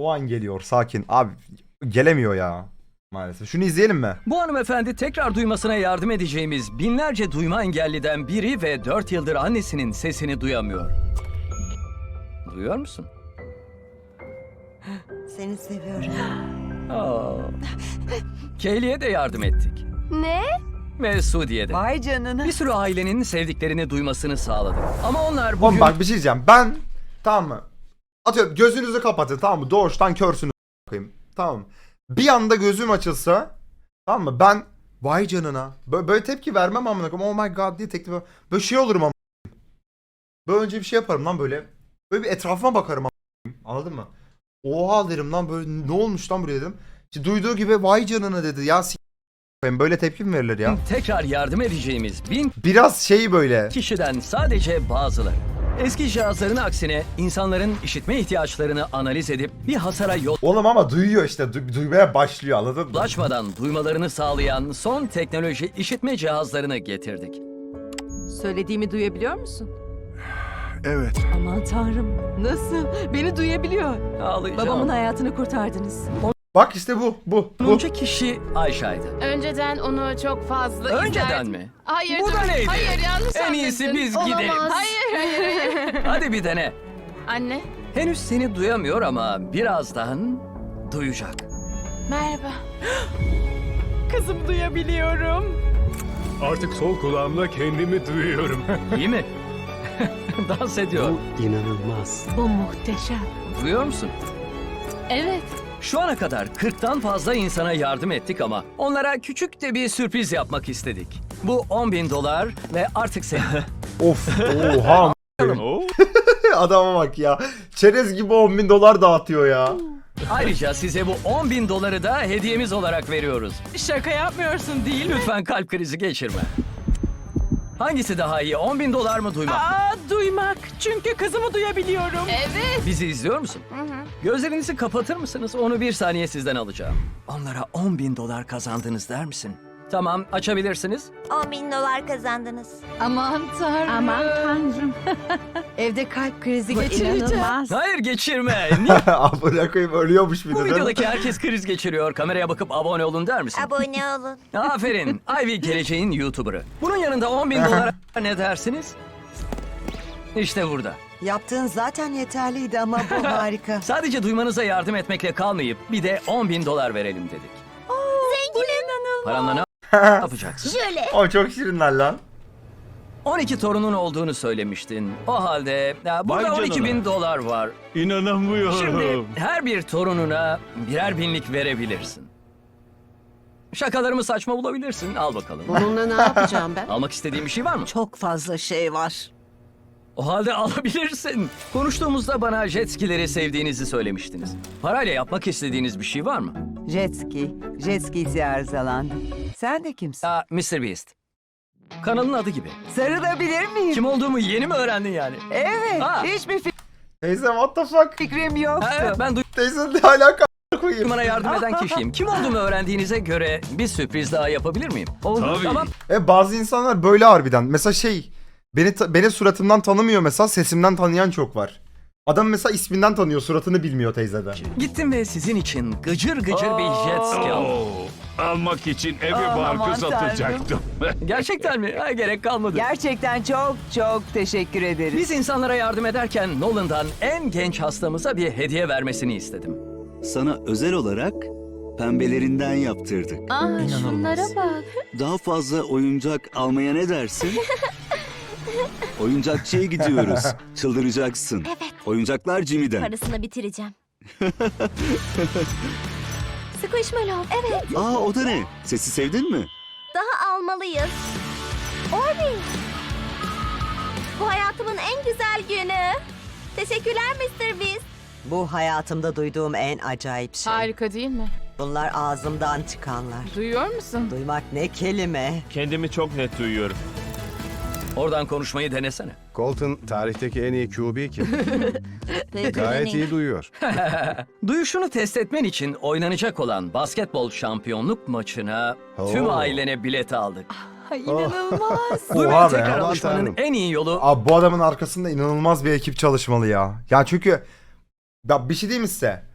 O an geliyor sakin. Abi gelemiyor ya. Maalesef. Şunu izleyelim mi? Bu hanımefendi tekrar duymasına yardım edeceğimiz binlerce duyma engelliden biri ve 4 yıldır annesinin sesini duyamıyor. Duyuyor musun? Seni seviyorum. Aa. Kaylee'ye de yardım ettik. Ne? Ve Sudi'ye de. Vay canına. Bir sürü ailenin sevdiklerini duymasını sağladık. Ama onlar Oğlum bugün... bak bir şey diyeceğim. Ben tamam mı? Atıyorum gözünüzü kapatın tamam mı? Doğuştan körsünüz bakayım. Tamam mı? Bir anda gözüm açılsa tamam mı? Ben vay canına. Böyle, böyle tepki vermem amına koyayım. Oh my god diye teklif Böyle şey olurum ama. Böyle önce bir şey yaparım lan böyle. Böyle bir etrafıma bakarım amına koyayım. Anladın mı? Oha derim lan böyle ne olmuş lan buraya dedim. İşte duyduğu gibi vay canına dedi. Ya s- koyayım. böyle tepki mi verilir ya? tekrar yardım edeceğimiz bin Biraz şey böyle. kişiden sadece bazıları. Eski cihazların aksine insanların işitme ihtiyaçlarını analiz edip bir hasara yol Oğlum ama duyuyor işte. Du- duymaya başlıyor anladın mı? ulaşmadan duymalarını sağlayan son teknoloji işitme cihazlarını getirdik. Söylediğimi duyabiliyor musun? Evet. Aman tanrım. Nasıl? Beni duyabiliyor. Ağlayacağım. Babamın hayatını kurtardınız. Bak işte bu. Bu. Bu. Sonuncu kişi Ayşe'ydi. Önceden onu çok fazla Önceden izlerdim. mi? Hayır. Bu da neydi? Hayır yanlış En iyisi anladın. biz gidelim. Hayır hayır hayır. Hadi bir dene. Anne. Henüz seni duyamıyor ama birazdan duyacak. Merhaba. Kızım duyabiliyorum. Artık sol kulağımla kendimi duyuyorum. İyi mi? Dans ediyor. inanılmaz. Bu muhteşem. Duyuyor musun? Evet. Şu ana kadar 40'tan fazla insana yardım ettik ama onlara küçük de bir sürpriz yapmak istedik. Bu 10 bin dolar ve artık senin. Of. Oha. Adama bak ya. Çerez gibi 10 bin dolar dağıtıyor ya. Ayrıca size bu 10 bin doları da hediyemiz olarak veriyoruz. Şaka yapmıyorsun değil mi? Lütfen kalp krizi geçirme. Hangisi daha iyi? 10 bin dolar mı duymak? Aa, duymak. Çünkü kızımı duyabiliyorum. Evet. Bizi izliyor musun? Gözlerinizi kapatır mısınız? Onu bir saniye sizden alacağım. Onlara 10 bin dolar kazandınız der misin? Tamam açabilirsiniz. 10 bin dolar kazandınız. Aman tanrım. Aman tanrım. Evde kalp krizi geçireceğim. inanılmaz. Hayır geçirme. Niye? Amına koyayım ölüyormuş bir de. Bu değil mi? videodaki herkes kriz geçiriyor. Kameraya bakıp abone olun der misin? Abone olun. Aferin. Ivy geleceğin YouTuber'ı. Bunun yanında 10 bin dolara ne dersiniz? İşte burada. Yaptığın zaten yeterliydi ama bu harika. Sadece duymanıza yardım etmekle kalmayıp bir de 10 bin dolar verelim dedik. Paranla ne yapacaksın? Şöyle. O çok şirinler lan. 12 torunun olduğunu söylemiştin. O halde ya, burada Vay 12 bin canına. dolar var. İnanamıyorum. Şimdi her bir torununa birer binlik verebilirsin. Şakalarımı saçma bulabilirsin. Al bakalım. Bununla ne yapacağım ben? Almak istediğin bir şey var mı? Çok fazla şey var. O halde alabilirsin. Konuştuğumuzda bana jet skileri sevdiğinizi söylemiştiniz. Parayla yapmak istediğiniz bir şey var mı? Jet ski. Jet skisi arızalandı. Sen de kimsin? Aa, Mr. Beast. Kanalın adı gibi. Sarılabilir miyim? Kim olduğumu yeni mi öğrendin yani? Evet. Ha. Hiçbir Teyze what the fuck? fikrim yoktu. Ha, evet, ben Teyze ne alaka koyayım. duymana yardım eden kişiyim. Kim olduğumu öğrendiğinize göre bir sürpriz daha yapabilir miyim? Olur. Tabii. Tamam. E bazı insanlar böyle harbiden. Mesela şey beni beni suratımdan tanımıyor mesela sesimden tanıyan çok var. Adam mesela isminden tanıyor suratını bilmiyor teyzeden. Gittim ve sizin için gıcır gıcır bir jet ski aldım. Oo, almak için evi Aman barkı satacaktım. Gerçekten mi? Ha, gerek kalmadı. Gerçekten çok çok teşekkür ederiz. Biz insanlara yardım ederken Nolan'dan en genç hastamıza bir hediye vermesini istedim. Sana özel olarak pembelerinden yaptırdık. Aa şunlara bak. Daha fazla oyuncak almaya ne dersin? Oyuncakçıya gidiyoruz. Çıldıracaksın. Evet. Oyuncaklar Jimmy'den. Parasını bitireceğim. Squishmallow. Evet. Aa o da ne? Sesi sevdin mi? Daha almalıyız. Orbi. Bu hayatımın en güzel günü. Teşekkürler Mr. Beast. Bu hayatımda duyduğum en acayip şey. Harika değil mi? Bunlar ağzımdan çıkanlar. Duyuyor musun? Duymak ne kelime. Kendimi çok net duyuyorum. Oradan konuşmayı denesene. Colton tarihteki en iyi QB kim? Gayet iyi duyuyor. Duyuşunu test etmen için oynanacak olan basketbol şampiyonluk maçına tüm Oo. ailene bilet aldık. Ay, inanılmaz. Duymayı Oha be. tekrar Aman alışmanın en iyi yolu Abi bu adamın arkasında inanılmaz bir ekip çalışmalı ya. Ya çünkü ya bir şey diyeyim mi size?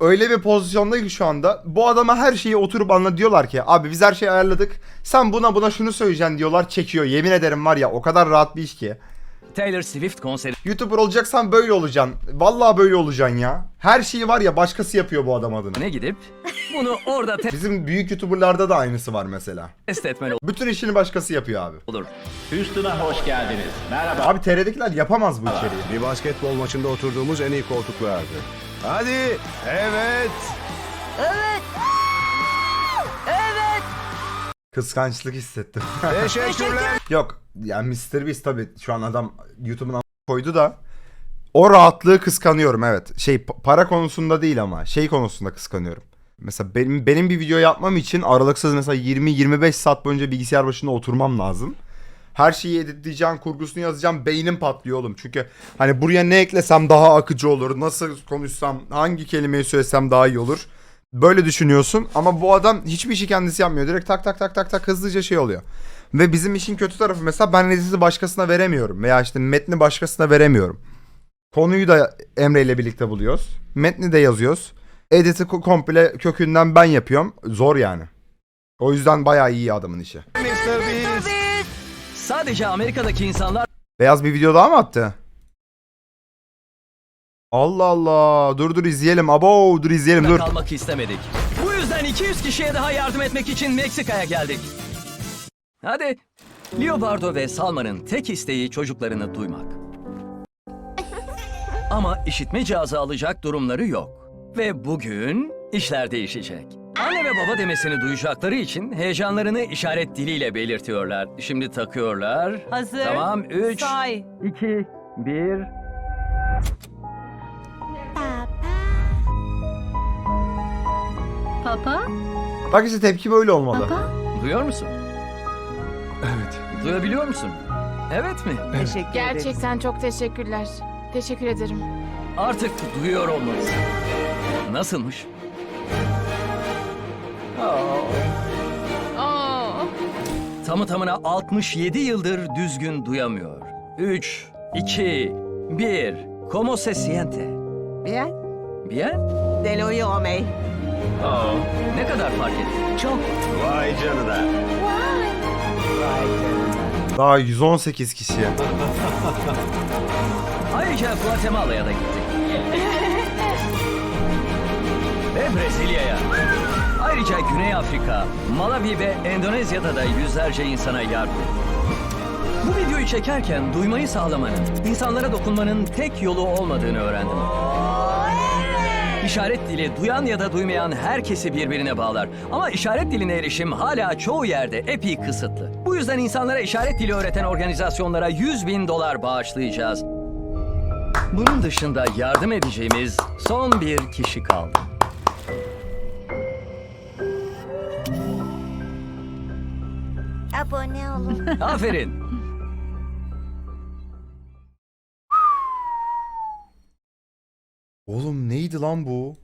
Öyle bir pozisyonda ki şu anda bu adama her şeyi oturup anla diyorlar ki abi biz her şeyi ayarladık. Sen buna buna şunu söyleyeceksin diyorlar çekiyor. Yemin ederim var ya o kadar rahat bir iş ki. Taylor Swift konserine YouTuber olacaksan böyle olacaksın. Vallahi böyle olacaksın ya. Her şeyi var ya başkası yapıyor bu adam adına. gidip bunu orada Bizim büyük YouTuber'larda da aynısı var mesela. test etmen Bütün işini başkası yapıyor abi. olur. Houston'a hoş geldiniz. Merhaba. Abi TR'dekiler yapamaz bu içeriği. Bir basketbol maçında oturduğumuz en iyi koltuklardı. Hadi. Evet. Kıskançlık hissettim. Teşekkürler. Yok yani Mr. Beast tabii şu an adam YouTube'un koydu da o rahatlığı kıskanıyorum evet. Şey pa- para konusunda değil ama şey konusunda kıskanıyorum. Mesela benim benim bir video yapmam için aralıksız mesela 20-25 saat boyunca bilgisayar başında oturmam lazım. Her şeyi editleyeceğim, kurgusunu yazacağım, beynim patlıyor oğlum. Çünkü hani buraya ne eklesem daha akıcı olur, nasıl konuşsam, hangi kelimeyi söylesem daha iyi olur. Böyle düşünüyorsun ama bu adam hiçbir işi kendisi yapmıyor. Direkt tak tak tak tak tak hızlıca şey oluyor. Ve bizim işin kötü tarafı mesela ben editi başkasına veremiyorum. Veya işte metni başkasına veremiyorum. Konuyu da Emre ile birlikte buluyoruz. Metni de yazıyoruz. Editi ko- komple kökünden ben yapıyorum. Zor yani. O yüzden bayağı iyi adamın işi. Sadece Amerika'daki insanlar Beyaz bir video daha mı attı? Allah Allah. Dur dur izleyelim. Abo dur izleyelim dur. kalmak istemedik. Bu yüzden 200 kişiye daha yardım etmek için Meksika'ya geldik. Hadi. Leobardo ve Salma'nın tek isteği çocuklarını duymak. Ama işitme cihazı alacak durumları yok. Ve bugün işler değişecek. Anne ve baba demesini duyacakları için heyecanlarını işaret diliyle belirtiyorlar. Şimdi takıyorlar. Hazır. Tamam 3, Say. 2, 1. Papa, Bak işte tepki böyle olmalı. baba. Duyuyor musun? Evet. Duyabiliyor musun? Evet mi? Teşekkür ederiz. Gerçekten çok teşekkürler. Teşekkür ederim. Artık duyuyor olmalısın. Nasılmış? Tamı tamına 67 yıldır düzgün duyamıyor. 3, 2, 1. Como se siente? Bien. Bien? Te lo oyo, May. Ne kadar fark etti? Çok. Vay canına. Daha 118 kişiye. Ayrıca Guatemala'ya da gittik. ve Brezilya'ya. Ayrıca Güney Afrika, Malawi ve Endonezya'da da yüzlerce insana yardım. Bu videoyu çekerken duymayı sağlamanın, insanlara dokunmanın tek yolu olmadığını öğrendim. İşaret dili duyan ya da duymayan herkesi birbirine bağlar. Ama işaret diline erişim hala çoğu yerde epey kısıtlı. Bu yüzden insanlara işaret dili öğreten organizasyonlara 100 bin dolar bağışlayacağız. Bunun dışında yardım edeceğimiz son bir kişi kaldı. Abone olun. Aferin. Oğlum neydi lan bu?